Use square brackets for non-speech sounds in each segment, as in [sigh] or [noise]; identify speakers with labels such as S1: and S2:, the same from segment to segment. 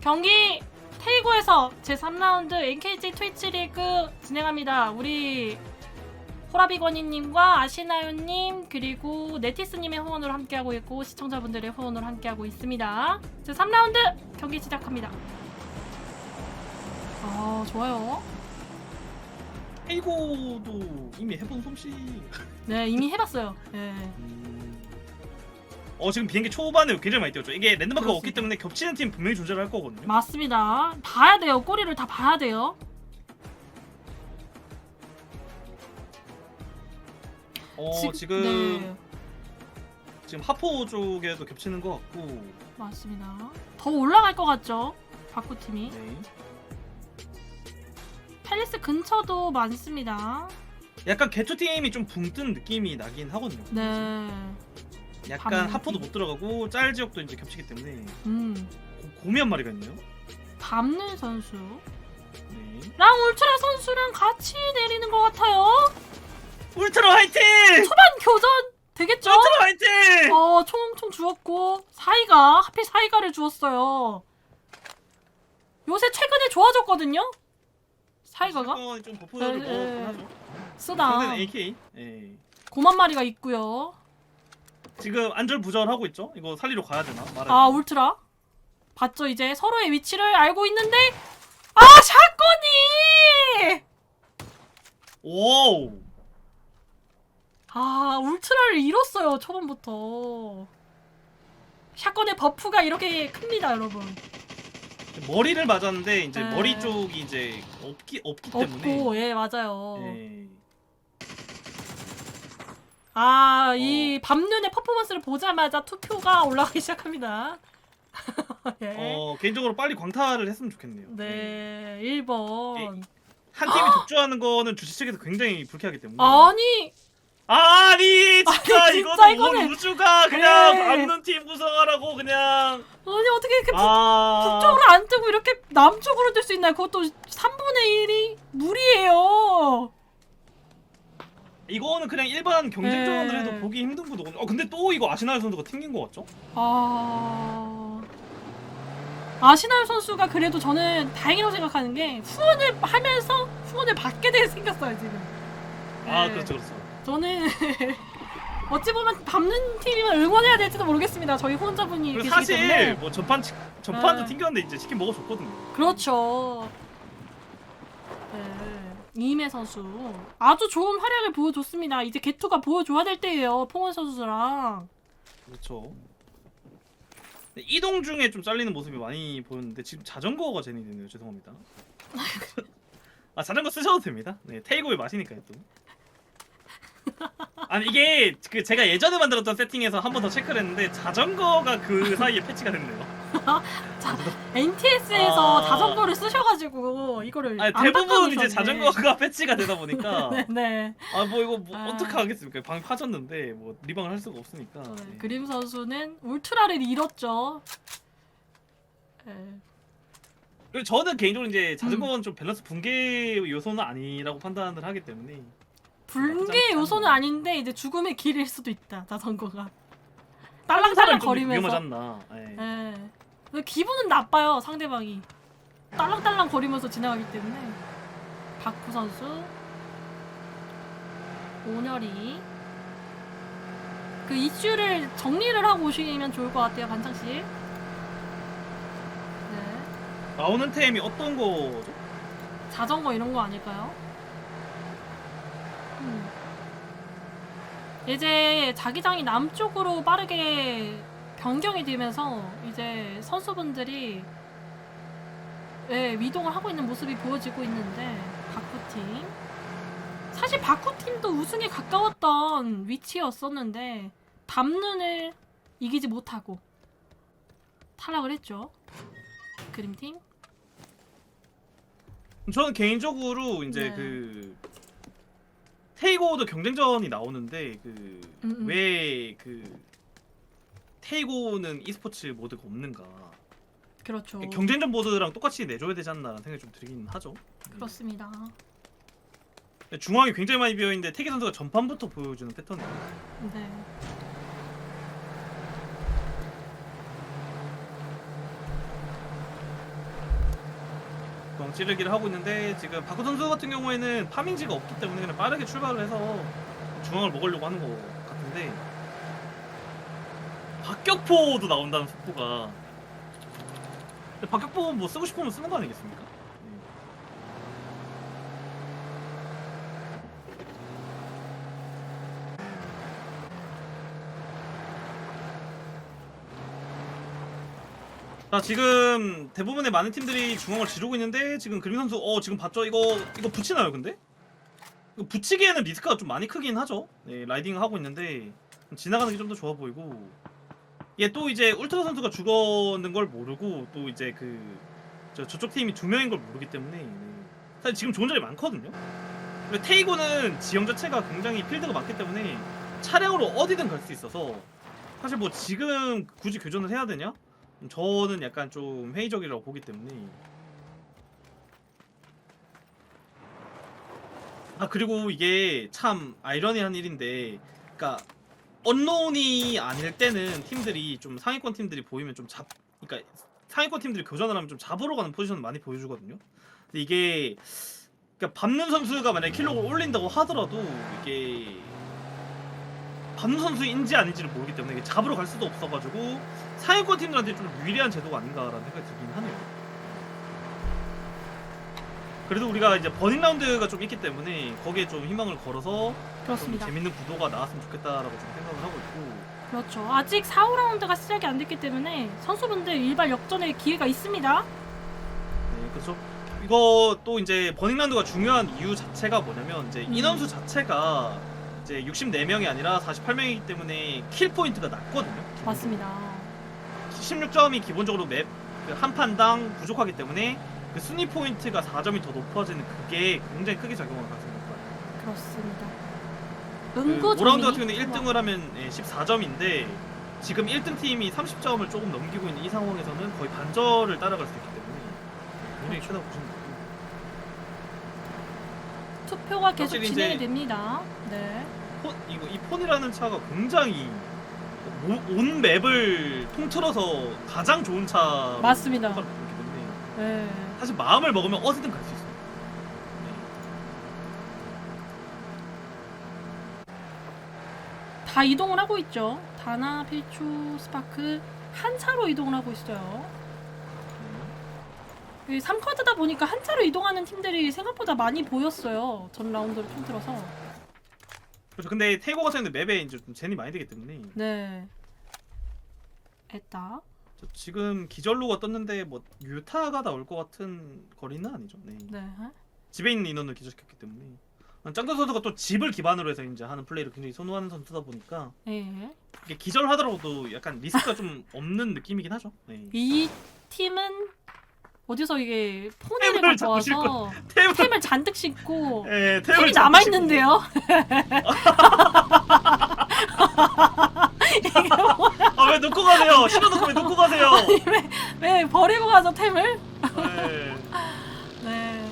S1: 경기 테이고에서 제 3라운드 NKG 트위치 리그 진행합니다. 우리 호라비건이님과 아시나요님 그리고 네티스님의 후원으로 함께하고 있고 시청자분들의 후원으로 함께하고 있습니다. 제 3라운드 경기 시작합니다. 아 좋아요.
S2: 페이고도 이미 해본 솜씨.
S1: 네 이미 해봤어요. 네.
S2: 어 지금 비행기 초반에 굉장히 많이 뛰었죠. 이게 랜드마크가 없기. 때문에 겹치는 팀 분명히 존재를 할 거거든요.
S1: 맞습니다. 봐야 돼요. 꼬리를 다 봐야 돼요.
S2: 어
S1: 지-
S2: 지금
S1: 네
S2: 지금 하포 쪽에도 겹치는 것 같고.
S1: 맞습니다. 더 올라갈 것 같죠? 바쿠 팀이.
S2: 네.
S1: 팰리스 근처도 많습니다.
S2: 약간 개투 팀이 좀 붕 뜬 느낌이 나긴 하거든요.
S1: 네.
S2: 약간
S1: 밤
S2: 하포도. 못 들어가고 짤 지역도 이제 겹치기 때문에
S1: 음.
S2: 고, 곰이 한 마리가 있네요.
S1: 밤눈 선수.
S2: 네.
S1: 랑 울트라 선수랑 같이 내리는 것 같아요.
S2: 울트라 화이팅!
S1: 초반 교전 되겠죠?
S2: 울트라 화이팅!
S1: 어, 총총 주었고 사이가 하필 사이가를 주었어요. 요새 최근에 좋아졌거든요. 사이가가
S2: 좀 버프를
S1: 네,
S2: 먹었긴
S1: 네.
S2: 하죠.
S1: 쓰다.
S2: 상대는 AK. 예.
S1: 고만 마리가 있고요.
S2: 지금 안절부절하고 있죠? 이거 살리러 가야 되나? 말해.
S1: 아 울트라 봤죠 이제 서로의 위치를 알고 있는데 아 샷건이
S2: 오.
S1: 아 울트라를 잃었어요 초반부터 샷건의 버프가 이렇게 큽니다 여러분
S2: 머리를 맞았는데 이제
S1: 네.
S2: 머리 쪽이 이제 없기 없기 때문에.
S1: 없고 예 맞아요
S2: 예.
S1: 아 이 밤눈의 퍼포먼스를 보자마자 투표가 올라가기 시작합니다 [laughs] 예.
S2: 어 개인적으로 빨리 광탈을 했으면 좋겠네요.
S1: 네 1번
S2: 한 팀이 독주하는 거는 주최 측에서 굉장히 불쾌하기 때문에.
S1: 아니
S2: 아니 진짜
S1: 아니,
S2: 이거는
S1: 진짜
S2: 온
S1: 이거는-
S2: 우주가 그냥
S1: 그래.
S2: 박는 팀 구성하라고 그냥
S1: 아니 어떻게 이렇게
S2: 아
S1: 북쪽으로 안 뜨고 이렇게 남쪽으로 뜰 수 있나요? 그것도 3분의 1이 무리예요.
S2: 이거는 그냥 일반 경쟁전을
S1: 네.
S2: 해도 보기 힘든 구도거든요. 어 근데 또 이거 아시나요 선수가 튕긴 거 같죠?
S1: 아... 아시날 선수가 그래도 저는 다행이라고 생각하는 게 후원을 하면서 후원을 받게 되게 생겼어요 지금.
S2: 아
S1: 네.
S2: 그렇죠 그렇죠.
S1: 저는 [laughs] 어찌 보면 밟는 팀이면 응원해야 될지도 모르겠습니다. 저희 후원자분이
S2: 그리고
S1: 계시기
S2: 사실
S1: 때문에.
S2: 뭐 전판 치- 전판도
S1: 네.
S2: 튕겼는데 이제 치킨 먹어줬거든요.
S1: 그렇죠. 네. 이임혜 선수 아주 좋은 활약을 보여줬습니다. 이제 개투가 보여줘야 될 때예요. 봉원 선수랑.
S2: 그렇죠. 근데 이동 중에 좀 잘리는 모습이 많이 보였는데 지금 자전거가 제니 되네요. 죄송합니다. [laughs] 아 자전거 쓰셔도 됩니다. 네 테이고의 맛이니까요 또. 아니 이게 그 제가 예전에 만들었던 세팅에서 한 번 더 체크를 했는데 자전거가 그 [laughs] 사이에 패치가 됐네요.
S1: NTS에서
S2: 아.
S1: 자전거를 쓰셔가지고 이거를
S2: 아니
S1: 안
S2: 대부분 이제
S1: 닦아놓으셨네.
S2: 자전거가 패치가 되다 보니까
S1: 네네. [laughs]
S2: 아 뭐 이거 뭐
S1: 아.
S2: 어떻게 하겠습니까? 방 파졌는데 뭐 리방을 할 수가 없으니까.
S1: 네.
S2: 네.
S1: 그림 선수는 울트라를 잃었죠. 네.
S2: 그리고 저는 개인적으로
S1: 음.
S2: 이제 자전거는 좀 밸런스 붕괴 요소는 아니라고 판단을 하기 때문에
S1: 불계 요소는 아닌데 이제 죽음의 길일 수도 있다. 자전거가. 딸랑딸랑
S2: 좀
S1: 거리면서.
S2: 위험하지 않나. 예.
S1: 네. 근데 기분은 나빠요 상대방이 딸랑딸랑 거리면서 지나가기 때문에 박구 선수 오늘이 그 이슈를 정리를 하고 오시면 좋을 것 같아요 반창 씨. 네.
S2: 나오는 템이 어떤 거죠?
S1: 자전거 이런 거 아닐까요? 이제 자기장이 남쪽으로 빠르게 변경이 되면서 이제 선수분들이 예, 이동을 하고 있는 모습이 보여지고 있는데 바쿠팀. 사실 바쿠팀도 우승에 가까웠던 위치였었는데 담눈을 이기지 못하고 탈락을 했죠. 그림팀.
S2: 저는 개인적으로 이제
S1: 네.
S2: 그 테이고도 경쟁전이 나오는데
S1: 음, 음.
S2: 그왜 그 테이고는 e스포츠 모드가 없는가?
S1: 그렇죠
S2: 경쟁전 모드랑 똑같이 내줘야 되지 않나라는 생각이 좀 들긴 하죠.
S1: 그렇습니다.
S2: 중앙이 굉장히 많이 비어 있는데 태기 선수가 전판부터 보여주는 패턴이에요.
S1: 네.
S2: 덩 찌르기를 하고 있는데 지금 박구 선수 같은 경우에는 파밍지가 없기 때문에 그냥 빠르게 출발을 해서 중앙을 먹으려고 하는 것 같은데 박격포도 나온다는 근데 박격포 뭐 쓰고 싶으면 쓰는 거 아니겠습니까? 네. 자 지금 대부분의 많은 팀들이 중앙을 지르고 있는데 지금 그림 선수 어 지금 봤죠? 이거 이거 붙이나요 근데? 이거 붙이기에는 리스크가 좀 많이 크긴 하죠. 네, 라이딩 하고 있는데 지나가는 게 좀 더 좋아 보이고. 얘 또 이제 울트라 선수가 죽었는 걸 모르고 또 이제 그 저, 저쪽 팀이 두 명인 걸 모르기 때문에 네. 사실 지금 좋은 자리 많거든요. 테이고는 지형 자체가 굉장히 필드가 많기 때문에 차량으로 어디든 갈 수 있어서 사실 뭐 지금 굳이 교전을 해야 되냐? 저는 약간 좀 회의적이라고 보기 때문에. 아 그리고 이게 참 아이러니한 일인데 그러니까 언노운이 아닐 때는 팀들이 좀 상위권 팀들이 보이면 좀 잡 그러니까 상위권 팀들이 교전을 하면 좀 잡으러 가는 포지션을 많이 보여주거든요. 근데 이게 그러니까 밟는 선수가 만약에 킬로를 올린다고 하더라도 이게 밟는 선수인지 아닌지를 모르기 때문에 이게 잡으러 갈 수도 없어가지고 상위권 팀들한테 좀 유리한 제도가 아닌가라는 생각이 들긴 하네요. 그래도 우리가 이제 버닝 라운드가 좀 있기 때문에 거기에 좀 희망을 걸어서 좀
S1: 그렇습니다.
S2: 재밌는 구도가 나왔으면 좋겠다라고 좀 생각을 하고 있고
S1: 그렇죠. 아직 4, 5라운드가 시작이 안 됐기 때문에 선수분들 일발 역전의 기회가 있습니다.
S2: 네, 그렇죠. 이거 또 이제 버닝 라운드가 중요한 이유 자체가 뭐냐면 이제
S1: 음.
S2: 인원수 자체가 이제 64명이 아니라 48명이기 때문에 킬 포인트가 낮거든요.
S1: 맞습니다.
S2: 16점이 기본적으로 맵한 판당 부족하기 때문에 그 순위 포인트가 4점이 더 높아지는 그게 굉장히 크게 작용을 가능합니다.
S1: 그렇습니다.
S2: 그
S1: 은고
S2: 5라운드 같은 경우는 1등을 하면 14점인데 지금 1등 팀이 30점을 조금 넘기고 있는 이 상황에서는 거의 반절을 따라갈 수 있기 때문에 굉장히 크다고 보시면 돼요.
S1: 투표가 계속
S2: 확실히
S1: 진행이
S2: 이제-
S1: 됩니다. 네.
S2: 폰, 이거 이 폰이라는 차가 굉장히 모- 온 맵을 통틀어서 가장 좋은 차
S1: 맞습니다. 네.
S2: 사실 마음을 먹으면 어디든 갈 수 있어요. 네.
S1: 다 이동을 하고 있죠. 다나, 필추, 스파크 한 차로 이동을 하고 있어요.
S2: 네.
S1: 3쿼드다 보니까 한 차로 이동하는 팀들이 생각보다 많이 보였어요. 전 라운드를 통틀어서.
S2: 그렇죠. 근데 테이거 같은 경우는 맵에 이제 좀 젠이 많이 되기 때문에
S1: 네. 에따.
S2: 저 지금 기절로가 떴는데 뭐 유타가 나올 것 같은 거리는 아니죠. 네.
S1: 네.
S2: 집에 있는 인원을 기절시켰기 때문에 짱구 선수가 또 집을 기반으로 해서 이제 하는 플레이를 굉장히 선호하는 선수다 보니까
S1: 예.
S2: 이게 기절하더라도 약간 리스크가 좀 없는 느낌이긴 하죠. 네.
S1: 이 팀은 어디서 이게 포니를
S2: 템을
S1: 갖고
S2: 잡으실
S1: 와서
S2: 템을
S1: 템을 [laughs] 잔뜩 싣고
S2: 예,
S1: 템이
S2: 템을
S1: 남아. 있는데요.
S2: 아, 왜 놓고 가세요? 실어 놓고 왜 놓고 가세요? [laughs]
S1: 왜 버리고 가서 템을?
S2: 네.
S1: 네.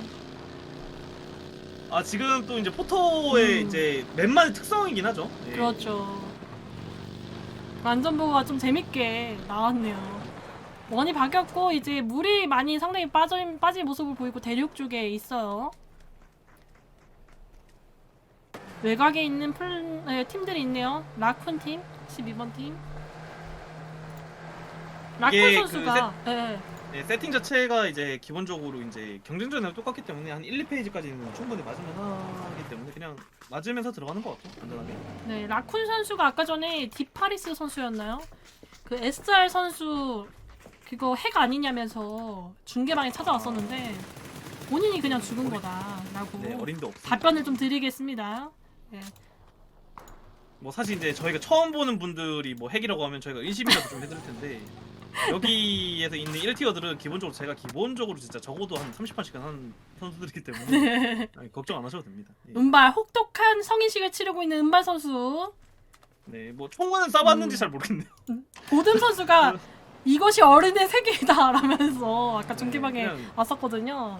S2: 아 지금 또 이제 포토의
S1: 음.
S2: 이제 맵만의 특성이긴 하죠. 예.
S1: 그렇죠. 안전보고가 좀 재밌게 나왔네요. 원이 바뀌었고 이제 물이 많이 상당히 빠져 빠진 모습을 보이고 대륙 쪽에 있어요. 외곽에 있는 플, 네, 팀들이 있네요. 라쿤 팀, 12번 팀. 라쿤
S2: 이게
S1: 선수가 네,
S2: 네, 세팅 자체가 이제 기본적으로 이제 경쟁전이랑 똑같기 때문에 한 1, 2페이지까지는 충분히 맞으면 하기 때문에 그냥 맞으면서 들어가는 것 같아요. 안전하게.
S1: 네, 라쿤 선수가 아까 전에 디파리스 선수였나요? 그 SR 선수 그거 핵 아니냐면서 중계방에 찾아왔었는데 본인이 그냥 죽은 거다라고
S2: 네, 어림도 없습니다.
S1: 답변을 좀 드리겠습니다. 네.
S2: 뭐 사실 이제 저희가 처음 보는 분들이 뭐 핵이라고 하면 저희가 의심이라도 좀 해드릴 텐데 여기에서 있는 1티어들은 기본적으로 제가 기본적으로 진짜 적어도 한 30판씩 하는 선수들이기 때문에 [laughs] 아니, 걱정 안 하셔도 됩니다. 예.
S1: 은발 혹독한 성인식을 치르고 있는 은발 선수
S2: 네, 뭐 총은 쏴봤는지
S1: 음.
S2: 잘 모르겠네요.
S1: 보듬 선수가 [laughs] 이것이 어른의 세계다라면서 아까 중계방에
S2: 네, 그냥-
S1: 왔었거든요.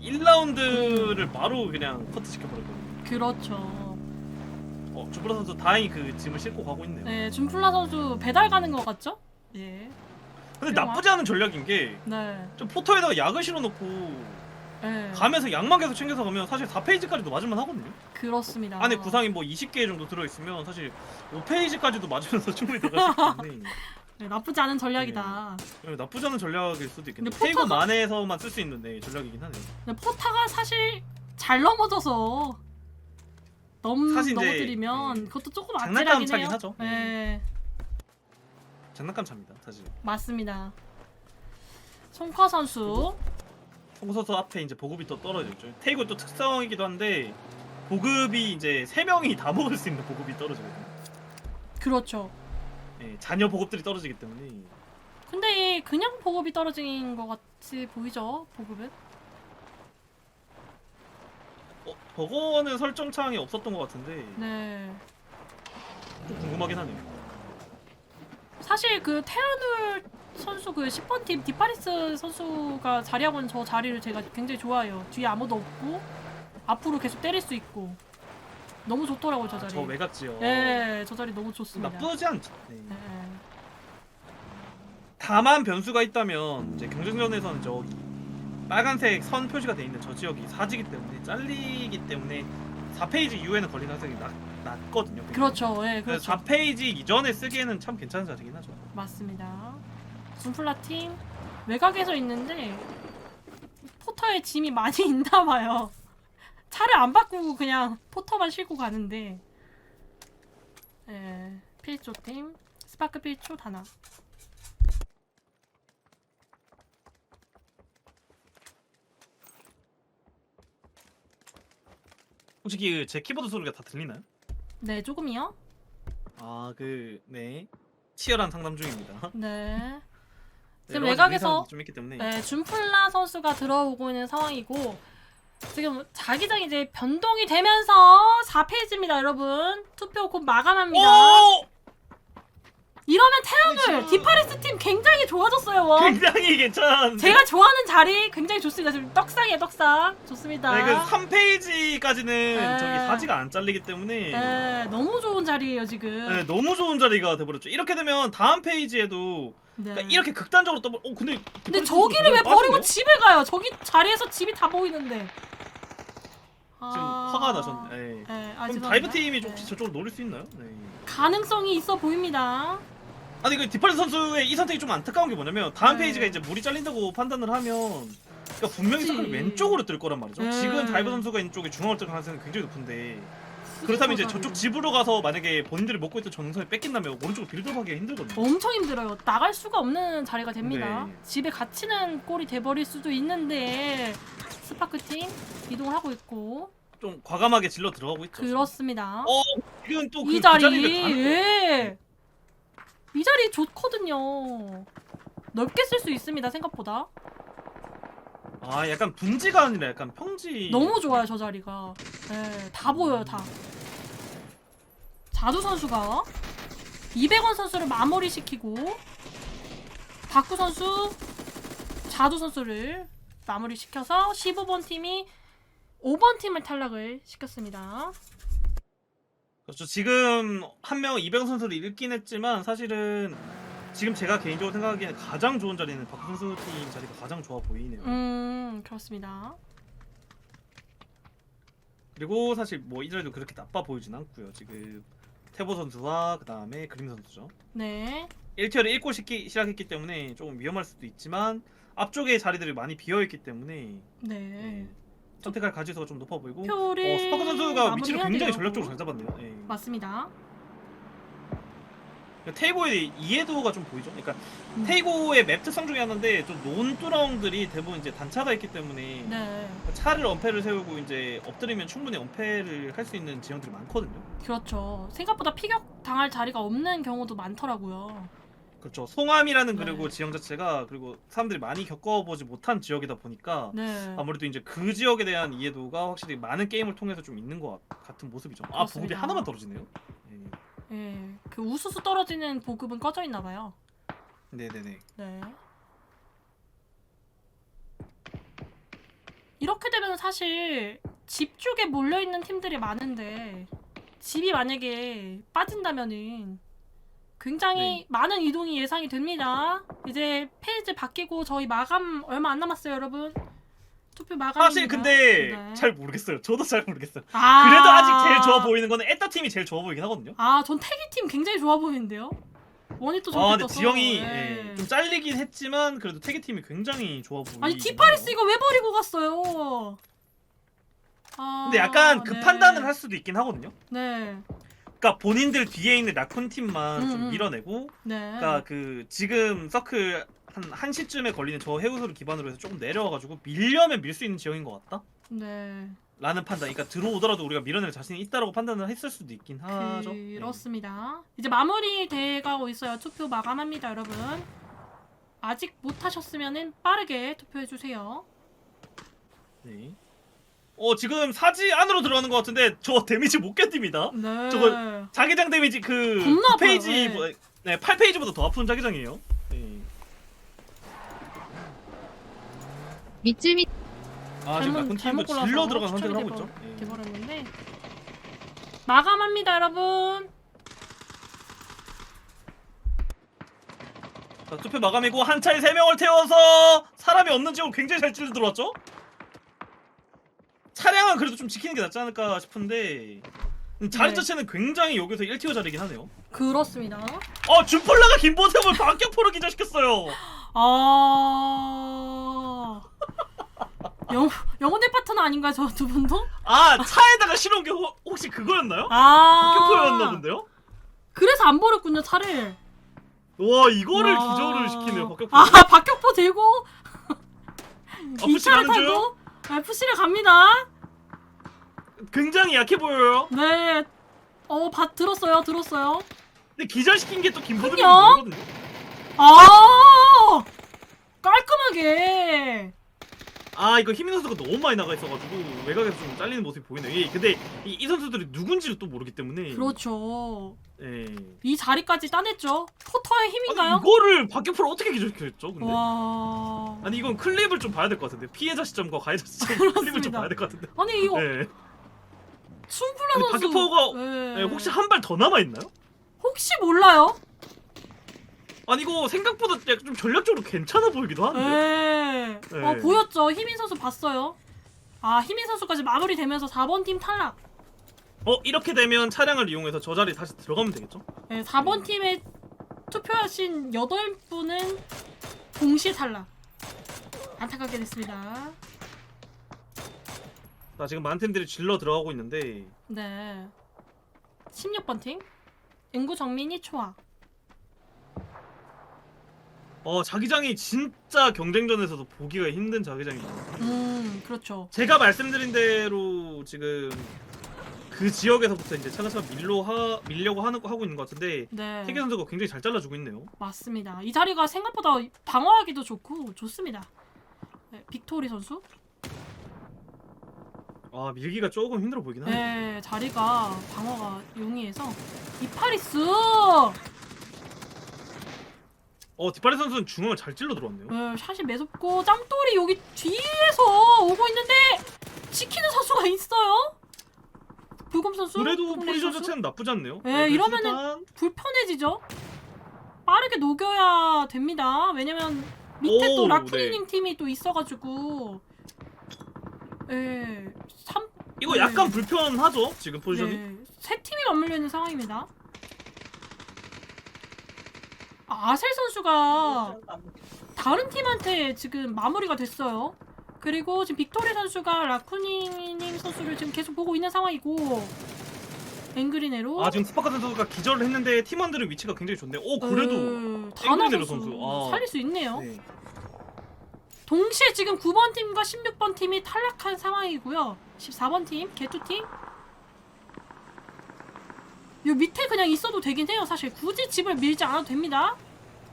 S2: 네, 1라운드를 바로 그냥 커트 시켜버렸거든요.
S1: 그렇죠.
S2: 어, 주브라 선수 다행히 그 짐을 싣고 가고 있네요.
S1: 네, 준플라 선수 배달 가는 것 같죠? 예.
S2: 근데? 나쁘지 않은 전략인 게
S1: 네.
S2: 좀 포터에다가 약을 실어놓고
S1: 네.
S2: 가면서 약만 계속 챙겨서 가면 사실 4페이지까지도 맞을만 하거든요.
S1: 그렇습니다.
S2: 안에 구상이 뭐 20개 정도 들어있으면 사실 5페이지까지도 맞으면서 [laughs] 충분히 들어갈 수 있기 때문에
S1: 네, 나쁘지 않은 전략이다.
S2: 네, 나쁘지 않은 전략일 수도 있겠네요.
S1: 근데
S2: 테이거
S1: 포터가-
S2: 만에서만 쓸 수 있는 네, 전략이긴 하네요.
S1: 근데 포타가 사실 잘 넘어져서 넘
S2: 사실 이제,
S1: 넘어뜨리면
S2: 네.
S1: 그것도 조금
S2: 장난감
S1: 아찔하긴
S2: 차긴
S1: 해요.
S2: 하죠.
S1: 네,
S2: 장난감 차입니다, 사실.
S1: 맞습니다. 송커 선수.
S2: 송선수 앞에 이제 보급이 또 떨어졌죠. 테이거 또 특성이기도 한데 보급이 이제 세 명이 다 먹을 수 있는 보급이 떨어지거든요.
S1: 그렇죠.
S2: 예, 자녀 보급들이 떨어지기 때문에
S1: 근데 이 그냥 보급이 떨어진 것 같이 보이죠? 보급은?
S2: 어, 저거는 설정창에 없었던 것 같은데
S1: 네.
S2: 좀 궁금하긴 하네요.
S1: 사실 그 테라눌 선수 그 10번 팀 디파리스 선수가 자리하고 있는 저 자리를 제가 굉장히 좋아해요. 뒤에 아무도 없고 앞으로 계속 때릴 수 있고 너무 좋더라고요 저
S2: 아,
S1: 자리.
S2: 저 외곽지요.
S1: 네, 저 자리 너무 좋습니다.
S2: 나쁘지 않죠. 네.
S1: 네.
S2: 다만 변수가 있다면 이제 경쟁전에서는 저기 빨간색 선 표시가 돼 있는 저 지역이 사지기 때문에 잘리기 때문에 4페이지 이후에는 걸리는 가능성이 낮, 낮거든요.
S1: 그렇죠. 예,
S2: 그래서
S1: 그렇죠.
S2: 4페이지 이전에 쓰기에는 참 괜찮은 자리긴 하죠.
S1: 맞습니다. 준플라 팀 외곽에서 있는데 포터에 짐이 많이 [laughs] 있나 봐요. 차를 안 바꾸고 그냥 포터만 싣고 가는데. 예, 필조 팀 스파크 필조 다나.
S2: 솔직히 그제 키보드 소리가 다 들리나요?
S1: 네, 조금이요.
S2: 아, 그, 네. 치열한 상담 중입니다.
S1: 네. [laughs] 지금
S2: 여러 가지
S1: 외곽에서
S2: 좀 있기 때문에
S1: 네, 준플라 선수가 들어오고 있는 상황이고 지금 자기장 이제 변동이 되면서 4페이지입니다, 여러분. 투표 곧 마감합니다.
S2: 오!
S1: 이러면 태양을
S2: 그렇죠.
S1: 디파리스 팀 굉장히 좋아졌어요.
S2: 굉장히 괜찮은데.
S1: 제가 좋아하는 자리 굉장히 좋습니다. 지금 떡상이에요, 떡상. 좋습니다.
S2: 네, 그 3페이지까지는
S1: 네.
S2: 저기 사지가 안 잘리기 때문에
S1: 네, 너무 좋은 자리예요, 지금.
S2: 네, 너무 좋은 자리가 돼버렸죠. 이렇게 되면 다음 페이지에도
S1: 네.
S2: 그러니까 이렇게 극단적으로 떠버. 어 근데
S1: 근데 저기를 왜
S2: 선수가
S1: 버리고
S2: 빠지네요?
S1: 집에 가요? 저기 자리에서 집이 다 보이는데.
S2: 지금 화가 나셨네. 네.
S1: 네, 아,
S2: 그럼
S1: 죄송합니다.
S2: 다이브 팀이 좀
S1: 네.
S2: 저쪽으로 노릴 수 있나요? 네.
S1: 가능성이 있어 보입니다.
S2: 아니 그 디파이스 선수의 이 선택이 좀 안타까운 게 뭐냐면 다음
S1: 네.
S2: 페이지가 이제 물이 잘린다고 판단을 하면 그러니까 분명히
S1: 그치.
S2: 서클이 왼쪽으로 뜰 거란 말이죠.
S1: 네.
S2: 지금 다이브 선수가 있는 쪽에 중앙을 뜰 가능성이 굉장히 높은데 그렇다면 이제. 저쪽 집으로 가서 만약에 본인들이 먹고 있던 정성이 뺏긴다면 오른쪽으로 빌드업하기가 힘들거든요.
S1: 엄청 힘들어요. 나갈 수가 없는 자리가 됩니다.
S2: 네.
S1: 집에 갇히는 꼴이 돼버릴 수도 있는데 스파크 팀 이동을 하고 있고
S2: 좀 과감하게 질러 들어가고 있죠.
S1: 그렇습니다.
S2: 어, 지금 또그
S1: 이 자리,
S2: 가-
S1: 예. 이 자리 좋거든요. 넓게 쓸 수 있습니다. 생각보다
S2: 아 약간 분지가 아니라 약간 평지.
S1: 너무 좋아요 저 자리가. 예, 다 보여요 다. 자두 선수가 200원 선수를 마무리 시키고 박구 선수, 자두 선수를 마무리 시켜서 15번 팀이 5번 팀을 탈락을 시켰습니다.
S2: 그렇죠. 지금 한 명 이병 선수를 잃긴 했지만 사실은 지금 제가 개인적으로 생각하기에는 가장 좋은 자리는 박수 선수 팀 자리가 가장 좋아 보이네요.
S1: 음 그렇습니다.
S2: 그리고 사실 뭐 이 자리도 그렇게 나빠 보이진 않고요. 지금 태보 선수와 그 다음에 그림 선수죠.
S1: 네.
S2: 1티어를 읽고 시키, 시작했기 때문에 조금 위험할 수도 있지만 앞쪽에 자리들이 많이 비어 있기 때문에
S1: 네.
S2: 네. 선택할 가지수가 좀 높아 보이고
S1: 표를
S2: 어, 스파크 선수가 위치를
S1: 마무리해야
S2: 굉장히. 전략적으로 잘 잡았네요. 예.
S1: 맞습니다.
S2: 그러니까 테이고의 이해도가 좀 보이죠. 그러니까
S1: 음.
S2: 테이고의 맵 특성 중에 하나인데 좀 논두렁들이 대부분 이제 단차가 있기 때문에
S1: 네.
S2: 차를 엄폐를 세우고 이제 엎드리면 충분히 엄폐를 할 수 있는 지형들이 많거든요.
S1: 그렇죠. 생각보다 피격 당할 자리가 없는 경우도 많더라고요.
S2: 그렇죠. 송암이라는
S1: 네.
S2: 그리고 지형 자체가 그리고 사람들이 많이 겪어보지 못한 지역이다 보니까
S1: 네.
S2: 아무래도 이제 그 지역에 대한 이해도가 확실히 많은 게임을 통해서 좀 있는 것 같- 같은 모습이죠. 아 보급이
S1: 그렇습니다.
S2: 하나만 떨어지네요. 예.
S1: 예. 그 우수수 떨어지는 보급은 꺼져 있나 봐요.
S2: 네네네.
S1: 네. 이렇게 되면 사실 집 쪽에 몰려 있는 팀들이 많은데 집이 만약에 빠진다면은 굉장히
S2: 네.
S1: 많은 이동이 예상이 됩니다. 이제 페이지 바뀌고 저희 마감 얼마 안 남았어요, 여러분. 투표 마감입니다.
S2: 사실 근데
S1: 네.
S2: 잘 모르겠어요. 저도 잘 모르겠어요.
S1: 아~
S2: 그래도 아직 제일 좋아 보이는 거는 에따 팀이 제일 좋아 보이긴 하거든요.
S1: 아, 전 태기 팀 굉장히 좋아 보이는데요. 원이
S2: 또아
S1: 저렇게
S2: 근데. 지영이
S1: 네.
S2: 예, 좀 잘리긴 했지만 그래도 태기 팀이 굉장히 좋아 보이.
S1: 아니 디파리스 이거 왜 버리고 갔어요? 아,
S2: 근데 약간 그
S1: 네.
S2: 판단을 할 수도 있긴 하거든요.
S1: 네,
S2: 그러니까 본인들 뒤에 있는 라쿤 팀만
S1: 음,
S2: 좀
S1: 음.
S2: 밀어내고,
S1: 네.
S2: 그러니까 그 지금 서클 한 1시쯤에 걸리는 저 해우소를 기반으로 해서 조금 내려와가지고 밀려면 밀 수 있는 지형인 것 같다?
S1: 네.
S2: 라는 판단. 그러니까 들어오더라도 우리가 밀어낼 자신이 있다라고 판단을 했을 수도 있긴 하죠. 네.
S1: 그렇습니다. 이제 마무리 돼가고 있어요. 투표 마감합니다, 여러분. 아직 못 하셨으면은 빠르게 투표해 주세요.
S2: 네. 어 지금 사지 안으로 들어가는 것 같은데 저 데미지 못 견딥니다.
S1: 네.
S2: 저거- 자기장 데미지 그
S1: 겁나
S2: 9페이지
S1: 아파요, 네.
S2: 뭐- 네 8페이지보다 더 아픈 자기장이에요. 네.
S3: 밑줄 밑
S2: 아 지금
S1: 잘못 잘못
S2: 팀도
S1: 골라서
S2: 질러 들어간 선택을 하고
S1: 돼버-
S2: 있죠. 네.
S1: 돼버렸는데 마감합니다, 여러분.
S2: 자, 투표 마감이고 한 차에 세 명을 태워서 사람이 없는 지역으로 굉장히 잘 찔러 들어왔죠? 차량은 그래도 좀 지키는 게 낫지 않을까 싶은데 음, 자리
S1: 네.
S2: 자체는 굉장히 여기서 1티어 자리긴 하네요.
S1: 그렇습니다.
S2: 어 준폴라가 김보sem을 반격 포로 기절시켰어요.
S1: 아. 영 영혼의 파트너 아닌가요, 저 두 분도?
S2: 아 차에다가 실어온 게 혹- 혹시 그거였나요?
S1: 아.
S2: 반격포였나 본데요?
S1: 그래서 안 버렸군요, 차를.
S2: 와 이거를
S1: 와.
S2: 기절을 시키네요 박격포.
S1: 아, 박격포 들고 이
S2: 푸시
S1: 차를
S2: 가는 중?
S1: 타고 FC를 갑니다.
S2: 굉장히 약해 보여요.
S1: 네. 어, 밭 들었어요, 들었어요.
S2: 근데 기절시킨 게 또. 모르거든요.
S1: 아! 깔끔하게.
S2: 아 이거 희민 선수가 너무 많이 나가 있어가지고 외곽에서 좀 잘리는 모습이 보이네요. 예, 근데 이, 이 선수들이 누군지를 또 모르기 때문에
S1: 그렇죠.
S2: 예.
S1: 이 자리까지 따냈죠. 포터의 힘인가요?
S2: 아니 이거를 박격포를 어떻게 기절시켰죠? 근데
S1: 와.
S2: 아니 이건 클립을 좀 봐야 될 것 같은데 피해자 시점과 가해자 시점 [laughs] 클립을 좀
S1: 그렇습니다.
S2: 봐야 될 것 같은데.
S1: 아니 이거
S2: 예. 아니,
S1: 선수.
S2: 박격포가-
S1: 네.
S2: 예, 혹시 한 발 더 남아 있나요?
S1: 혹시 몰라요?
S2: 아니 이거 생각보다 좀 전략적으로 괜찮아 보이기도 한데.
S1: 네.
S2: 네.
S1: 어 보였죠. 희민 선수 봤어요. 아 희민 선수까지 마무리되면서 4번 팀 탈락.
S2: 어 이렇게 되면 차량을 이용해서 저 자리 다시 들어가면 되겠죠?
S1: 네, 4번 팀에 투표하신 8분은 동시에 탈락. 안타깝게 됐습니다.
S2: 자 지금 많은 팀들이 질러 들어가고 있는데
S1: 네. 16번 팀. 인구 정민이 초아.
S2: 어 자기장이 진짜 경쟁전에서도 보기가 힘든 자기장이죠.
S1: 음, 그렇죠.
S2: 제가 말씀드린 대로 지금 그 지역에서부터 이제 차근차근 밀로 하, 밀려고 하는 하고 있는 것 같은데
S1: 네.
S2: 태계 선수가 굉장히 잘 잘라주고 있네요.
S1: 맞습니다. 이 자리가 생각보다 방어하기도 좋고 좋습니다. 네, 빅토리 선수.
S2: 아 밀기가 조금 힘들어 보이긴 하네.
S1: 네, 자리가 방어가 용이해서 이파리스.
S2: 어 디파리 선수는 중앙을 잘 찔러 들어왔네요.
S1: 네, 샷이 매섭고 짱돌이 여기 뒤에서 오고 있는데 지키는 선수가 있어요. 불검 선수.
S2: 그래도 포지션? 자체는 나쁘지 않네요.
S1: 네, 이러면은-
S2: 일단
S1: 불편해지죠. 빠르게 녹여야 됩니다. 왜냐면 밑에 또
S2: 오,
S1: 라쿠니님 팀이 또 있어가지고. 예, 삼,
S2: 이거
S1: 네.
S2: 약간 불편하죠 지금 포지션이.
S1: 네, 세 팀이 맞물려 있는 상황입니다. 아, 아셀 선수가 다른 팀한테 지금 마무리가 됐어요. 그리고 지금 빅토리 선수가 라쿠니님 선수를 지금 계속 보고 있는 상황이고 앵그리네로
S2: 아 지금 스파카 선수가 기절을 했는데 팀원들의 위치가 굉장히 좋네요. 오 그래도
S1: 어, 다나
S2: 앵그리네로
S1: 선수,
S2: 선수. 아.
S1: 살릴 수 있네요.
S2: 네.
S1: 동시에 지금 9번 팀과 16번 팀이 탈락한 상황이고요. 14번 팀, 개투 팀. 요 밑에 그냥 있어도 되긴 해요. 사실 굳이 집을 밀지 않아도 됩니다.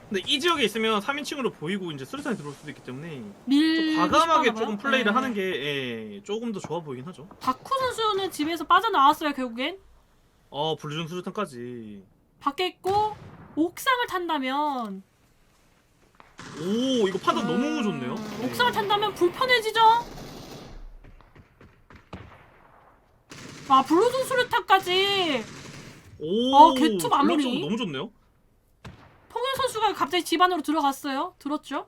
S2: 근데 이 지역에 있으면 3인칭으로 보이고 이제 수류탄이 들어올 수도 있기 때문에
S1: 밀
S2: 좀 과감하게. 조금 플레이를
S1: 네.
S2: 하는 게 예, 조금 더 좋아 보이긴 하죠.
S1: 다쿠 선수는 집에서 빠져나왔어요. 결국엔
S2: 어 불준 수류탄까지.
S1: 밖에 있고 옥상을 탄다면
S2: 오 이거 판단 너무 좋네요.
S1: 음,
S2: 네.
S1: 옥상을 탄다면 불편해지죠. 아 블루존 수류탄까지
S2: 오,
S1: 어, 개투 마무리.
S2: 전략적 너무 좋네요.
S1: 통현 선수가 갑자기 집 안으로 들어갔어요. 들었죠?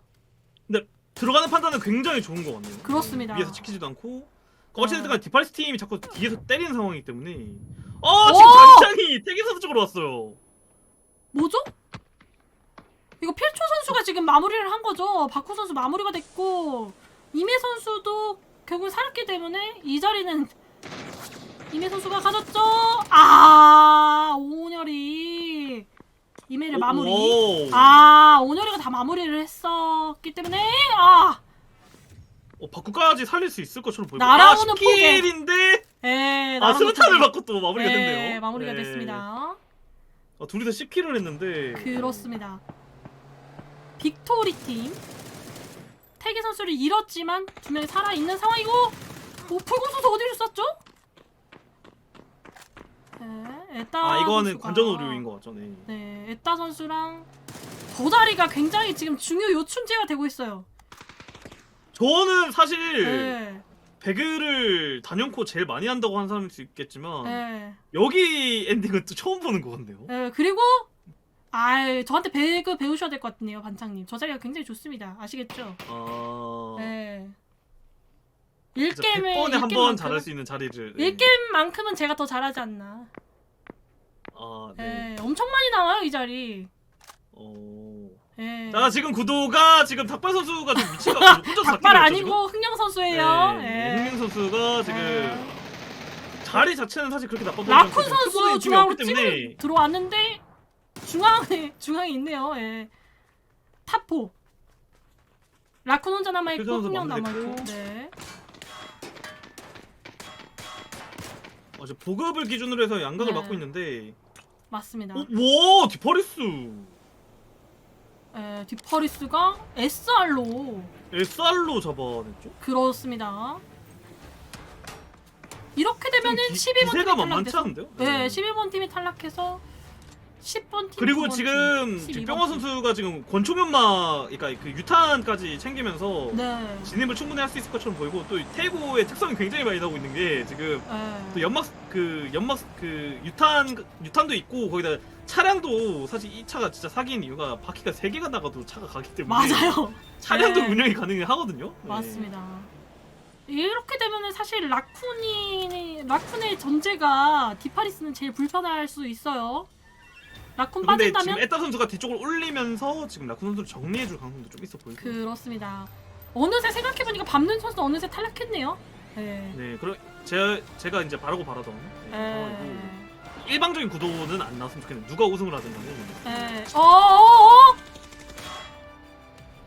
S2: 들어가는 판단은 굉장히 좋은 것 같네요.
S1: 그렇습니다.
S2: 위에서 지키지도 않고 어쨌든 간에 디파리스 팀이 자꾸 뒤에서 때리는 상황이기 때문에
S1: 오!
S2: 어 지금 장장이 태기 선수 쪽으로 왔어요.
S1: 뭐죠? 이거 필초 선수가 지금 마무리를 한 거죠. 바쿠 선수 마무리가 됐고 이메 선수도 결국 살았기 때문에 이 자리는 이메 선수가 가졌죠. 아 오늘이 이메를
S2: 오,
S1: 마무리.
S2: 오.
S1: 아 오늘이가 다 마무리를 했었기 때문에 아
S2: 어, 바꾸까지 살릴 수 있을 것처럼 보이고
S1: 날아오는
S2: 아, 10킬인데
S1: 에,
S2: 아
S1: 나랑
S2: 스루탄을. 받고 또 마무리가
S1: 예,
S2: 됐네요.
S1: 마무리가
S2: 네.
S1: 됐습니다.
S2: 어, 둘이서 10킬을 했는데
S1: 그렇습니다. 빅토리 팀 태기 선수를 잃었지만 두 명이 살아 있는 상황이고 오프고 선수 어디를 썼죠? 네, 에따
S2: 아 이거는
S1: 선수가-
S2: 관전 오류인 것 같죠. 네.
S1: 네, 에따 선수랑 저 자리가 굉장히 지금 중요 요충지가 되고 있어요.
S2: 저는 사실
S1: 네,
S2: 배그를 단연코 제일 많이 한다고 하는 사람일 수 있겠지만
S1: 네,
S2: 여기 엔딩은 또 처음 보는 것 같네요.
S1: 네, 그리고 아, 저한테 배그 배우셔야 될 것 같네요, 반창님. 저 자리가 굉장히 좋습니다. 아시겠죠?
S2: 아
S1: 네.
S2: 진짜
S1: 1게임에
S2: 100번에 한 번 잘할 수 있는 자리를 네.
S1: 1게임만큼은 제가 더 잘하지 않나.
S2: 아,
S1: 네.
S2: 네.
S1: 엄청 많이 나와요, 이 자리.
S2: 어...
S1: 네.
S2: 자 지금 구도가 지금 닭발 선수가 좀 위치가 혼자 [laughs]
S1: 닭발 아니고 흥령 선수예요.
S2: 네.
S1: 네.
S2: 흥민 선수가 지금
S1: 네.
S2: 자리 자체는 사실 그렇게 나빠보지
S1: 라쿤 선수 중앙으로 찌르 들어왔는데 중앙에 중앙에 있네요. 예. 타포. 라쿤 혼자 남아
S2: 그
S1: 있고
S2: 선수
S1: 흥령 남아 있고. 네.
S2: 어, 이제 보급을 기준으로 해서 양각을
S1: 네.
S2: 맡고 있는데
S1: 맞습니다.
S2: 어, 와 디퍼리스
S1: 예, 디퍼리스가 SR로
S2: SR로 잡아냈죠?
S1: 그렇습니다. 이렇게 되면은
S2: 기-
S1: 12번 팀이
S2: 기세가 만만치
S1: 탈락돼서
S2: 않은데요?
S1: 네, 11번 팀이 탈락해서 10번 팀
S2: 그리고
S1: 9번
S2: 지금
S1: 팀,
S2: 지금
S1: 12번
S2: 뿅화
S1: 팀.
S2: 선수가 지금 권총연마 그러니까 그 유탄까지 챙기면서
S1: 네.
S2: 진입을 충분히 할 수 있을 것처럼 보이고 또 테이고의 특성이 굉장히 많이 나오고 있는 게 지금
S1: 네.
S2: 또 연막 그 연막 그 유탄 유탄도 있고 거기다 차량도 사실 이 차가 진짜 사기인 이유가 바퀴가 세 개가 나가도 차가 가기 때문에
S1: 맞아요.
S2: 차량도
S1: 네.
S2: 운영이 가능하거든요. 네.
S1: 맞습니다. 이렇게 되면은 사실 라쿤이 라쿤의 전제가 디파리스는 제일 불편할 수 있어요. 라쿤
S2: 근데 지금
S1: 빠진다면
S2: 에따 선수가 뒤쪽을 올리면서 지금 라쿤 선수를 정리해줄 가능성도 좀 있어 보이고.
S1: 그렇습니다. 어느새 생각해보니까 밤눈 선수 어느새 탈락했네요. 네.
S2: 네, 그럼 제 제가 이제 바라고 바라던 네, 상황이고
S1: 에...
S2: 일방적인 구도는 안 나왔으면 좋겠네요. 누가 우승을 하든 간에.
S1: 에... 어어어!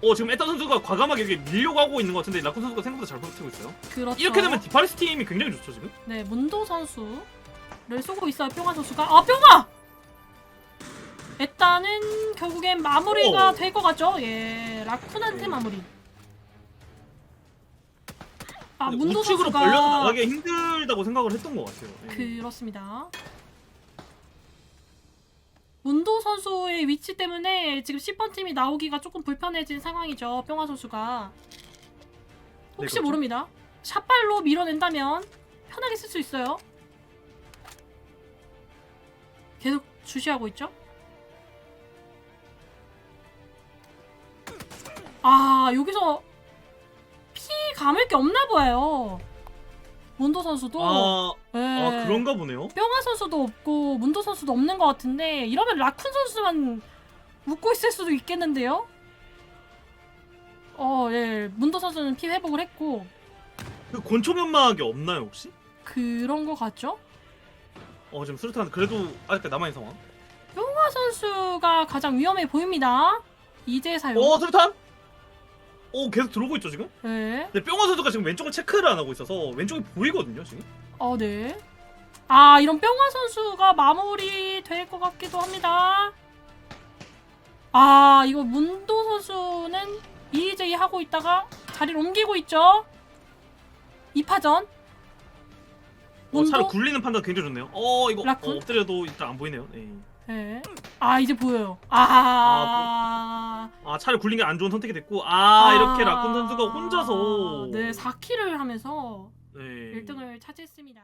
S2: 어 지금 에따 선수가 과감하게 이렇게 밀려고 하고 있는 것 같은데 라쿤 선수가 생각보다 잘 버티고 있어요.
S1: 그렇죠.
S2: 이렇게 되면 디파리스 팀이 굉장히 좋죠 지금.
S1: 네, 문도 선수를 쏘고 있어요. 뿅아 선수가. 아, 뿅아! 일단은 결국엔 마무리가
S2: 오.
S1: 될것 같죠? 예, 라쿤한테
S2: 네.
S1: 마무리. 아,
S2: 근데
S1: 문도
S2: 우측으로
S1: 선수가
S2: 벌려서 나가기 힘들다고 생각을 했던 것 같아요. 네.
S1: 그렇습니다. 문도 선수의 위치 때문에 지금 10번 팀이 나오기가 조금 불편해진 상황이죠. 뿅아 선수가. 혹시
S2: 네, 그렇죠.
S1: 모릅니다. 샷발로 밀어낸다면 편하게 쓸 수 있어요. 계속 주시하고 있죠. 아 여기서 피 감을 게 없나 봐요. 문도 선수도.
S2: 아,
S1: 예.
S2: 아 그런가 보네요.
S1: 뿅아 선수도 없고 문도 선수도 없는 것 같은데 이러면 라쿤 선수만 웃고 있을 수도 있겠는데요? 어, 예. 문도 선수는 피 회복을 했고
S2: 그 권총 연막이 없나요 혹시?
S1: 그런 것 같죠?
S2: 어 지금 수류탄 그래도 아직까지 남아있는 상황.
S1: 뿅아 선수가 가장 위험해 보입니다. 이제 사용.
S2: 어 수류탄? 어 계속 들어오고 있죠 지금?
S1: 네.
S2: 근데 뿅화 선수가 지금 왼쪽을 체크를 안 하고 있어서 왼쪽이 보이거든요 지금.
S1: 어, 네. 아, 이런 뿅아 선수가 마무리 될 것 같기도 합니다. 아, 이거 문도 선수는 EJ 하고 있다가 자리를 옮기고 있죠. 2파전.
S2: 어, 차를? 굴리는 판단 굉장히 좋네요. 어 이거
S1: 라쿤?
S2: 어, 엎드려도 일단 안 보이네요. 네.
S1: 네. 아, 이제 보여요. 아.
S2: 아 차를 굴린 게 안 좋은 선택이 됐고 아,
S1: 아.
S2: 이렇게 라쿤 선수가 혼자서
S1: 네, 4킬을 하면서
S2: 네.
S1: 1등을 차지했습니다.